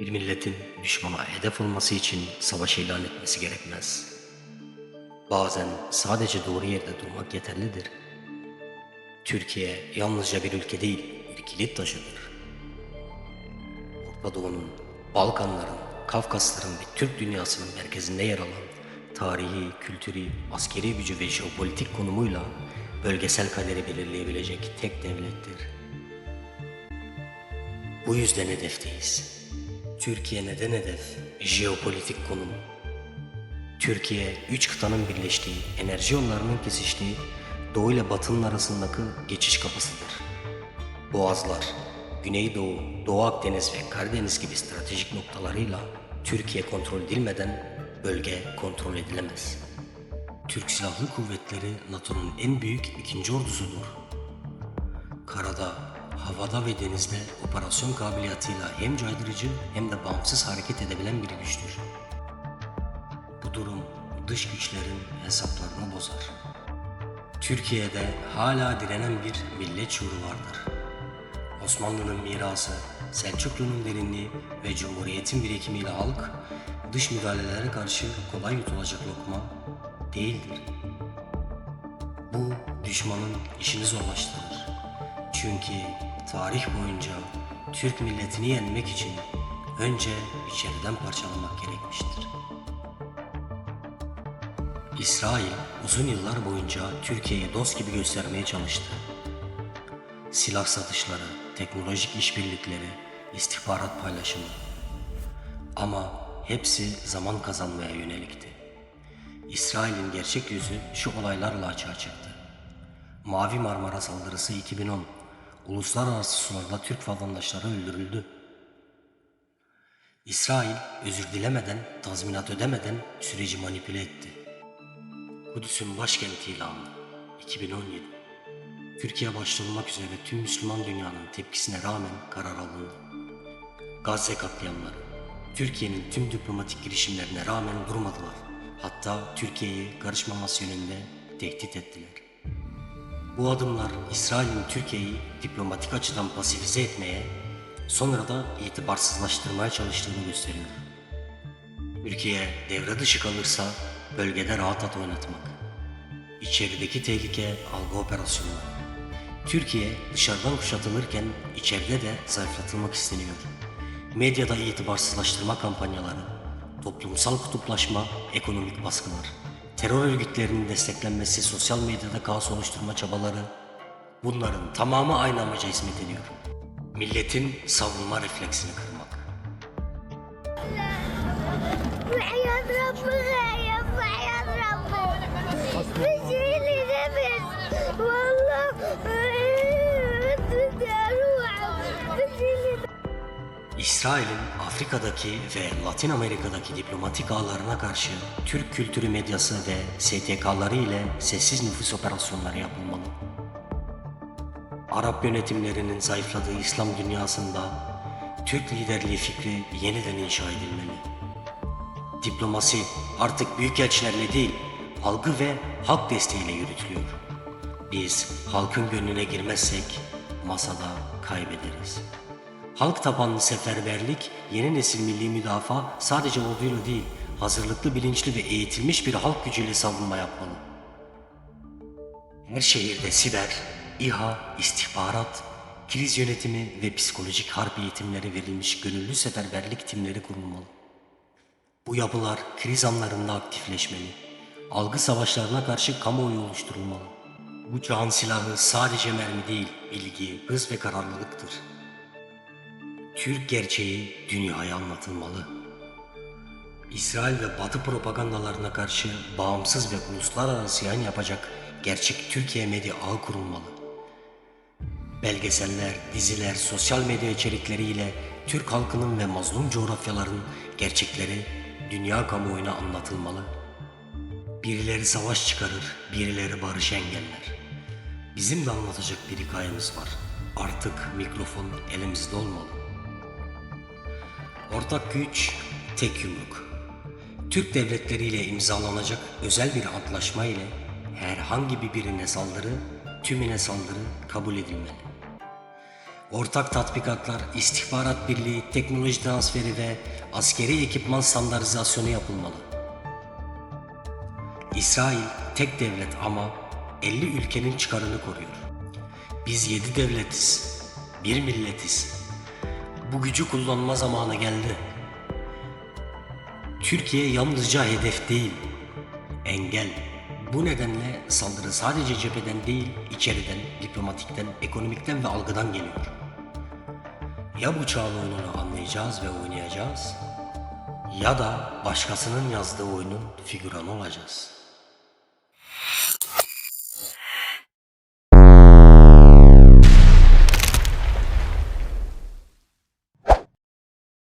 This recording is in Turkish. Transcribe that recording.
Bir milletin düşmana hedef olması için savaş ilan etmesi gerekmez. Bazen sadece doğru yerde durmak yeterlidir. Türkiye yalnızca bir ülke değil, bir kilit taşıdır. Orta Doğu'nun, Balkanların, Kafkasların ve Türk dünyasının merkezinde yer alan tarihi, kültürü, askeri gücü ve jeopolitik konumuyla bölgesel kaderi belirleyebilecek tek devlettir. Bu yüzden hedefteyiz. Türkiye neden hedef? Jeopolitik konum. Türkiye, üç kıtanın birleştiği, enerji yollarının kesiştiği, Doğu ile Batı'nın arasındaki geçiş kapısıdır. Boğazlar, Güneydoğu, Doğu Akdeniz ve Karadeniz gibi stratejik noktalarıyla Türkiye kontrol edilmeden bölge kontrol edilemez. Türk Silahlı Kuvvetleri NATO'nun en büyük ikinci ordusudur. Karada, havada ve denizde operasyon kabiliyatıyla hem caydırıcı hem de bağımsız hareket edebilen bir güçtür. Bu durum dış güçlerin hesaplarını bozar. Türkiye'de hala direnen bir millet şuuru vardır. Osmanlı'nın mirası, Selçuklu'nun derinliği ve Cumhuriyet'in birikimiyle halk dış müdahalelere karşı kolay yutulacak lokma değildir. Bu düşmanın işini zorlaştırır. Çünkü tarih boyunca Türk milletini yenmek için önce içeriden parçalamak gerekmiştir. İsrail uzun yıllar boyunca Türkiye'yi dost gibi göstermeye çalıştı. Silah satışları, teknolojik işbirlikleri, istihbarat paylaşımı. Ama hepsi zaman kazanmaya yönelikti. İsrail'in gerçek yüzü şu olaylarla açığa çıktı. Mavi Marmara saldırısı 2010. Uluslararası sularda Türk vatandaşları öldürüldü. İsrail özür dilemeden, tazminat ödemeden süreci manipüle etti. Kudüs'ün başkenti ilanı 2017. Türkiye başta olmak üzere tüm Müslüman dünyanın tepkisine rağmen karar alındı. Gazze katliamları, Türkiye'nin tüm diplomatik girişimlerine rağmen durmadılar. Hatta Türkiye'yi karışmaması yönünde tehdit ettiler. Bu adımlar İsrail'in Türkiye'yi diplomatik açıdan pasifize etmeye, sonra da itibarsızlaştırmaya çalıştığını gösteriyor. Ülkeye devre dışı kalırsa bölgede rahat at oynatmak. İçerideki tehlike algı operasyonu. Türkiye dışarıdan kuşatılırken içeride de zayıflatılmak isteniyor. Medyada itibarsızlaştırma kampanyaları, toplumsal kutuplaşma, ekonomik baskılar, terör örgütlerinin desteklenmesi, sosyal medyada kaos oluşturma çabaları bunların tamamı aynı amaca hizmet ediyor. Milletin savunma refleksini kırmak. İsrail'in Afrika'daki ve Latin Amerika'daki diplomatik ağlarına karşı Türk kültürü medyası ve STK'ları ile sessiz nüfus operasyonları yapılmalı. Arap yönetimlerinin zayıfladığı İslam dünyasında Türk liderliği fikri yeniden inşa edilmeli. Diplomasi artık büyükelçilerle değil, algı ve halk desteğiyle yürütülüyor. Biz halkın gönlüne girmezsek masada kaybederiz. Halk tabanlı seferberlik, yeni nesil milli müdafaa sadece orduyla değil, hazırlıklı, bilinçli ve eğitilmiş bir halk gücüyle savunma yapmalı. Her şehirde siber, İHA, istihbarat, kriz yönetimi ve psikolojik harp eğitimleri verilmiş gönüllü seferberlik timleri kurulmalı. Bu yapılar kriz anlarında aktifleşmeli. Algı savaşlarına karşı kamuoyu oluşturulmalı. Bu çağın silahı sadece mermi değil, bilgi, hız ve kararlılıktır. Türk gerçeği dünyaya anlatılmalı. İsrail ve Batı propagandalarına karşı bağımsız ve uluslararası yayın yapacak gerçek Türkiye medya ağı kurulmalı. Belgeseller, diziler, sosyal medya içerikleriyle Türk halkının ve mazlum coğrafyaların gerçekleri dünya kamuoyuna anlatılmalı. Birileri savaş çıkarır, birileri barış engeller. Bizim de anlatacak bir hikayemiz var. Artık mikrofon elimizde olmalı. Ortak güç, tek yumruk. Türk devletleriyle imzalanacak özel bir antlaşma ile herhangi bir birine saldırı, tümüne saldırı kabul edilmeli. Ortak tatbikatlar, istihbarat birliği, teknoloji transferi ve askeri ekipman standartizasyonu yapılmalı. İsrail tek devlet ama 50 ülkenin çıkarını koruyor. Biz 7 devletiz, bir milletiz. Bu gücü kullanma zamanı geldi. Türkiye yalnızca hedef değil, engel. Bu nedenle saldırı sadece cepheden değil, içeriden, diplomatikten, ekonomikten ve algıdan geliyor. Ya bu çağın oyununu anlayacağız ve oynayacağız ya da başkasının yazdığı oyunun figüranı olacağız.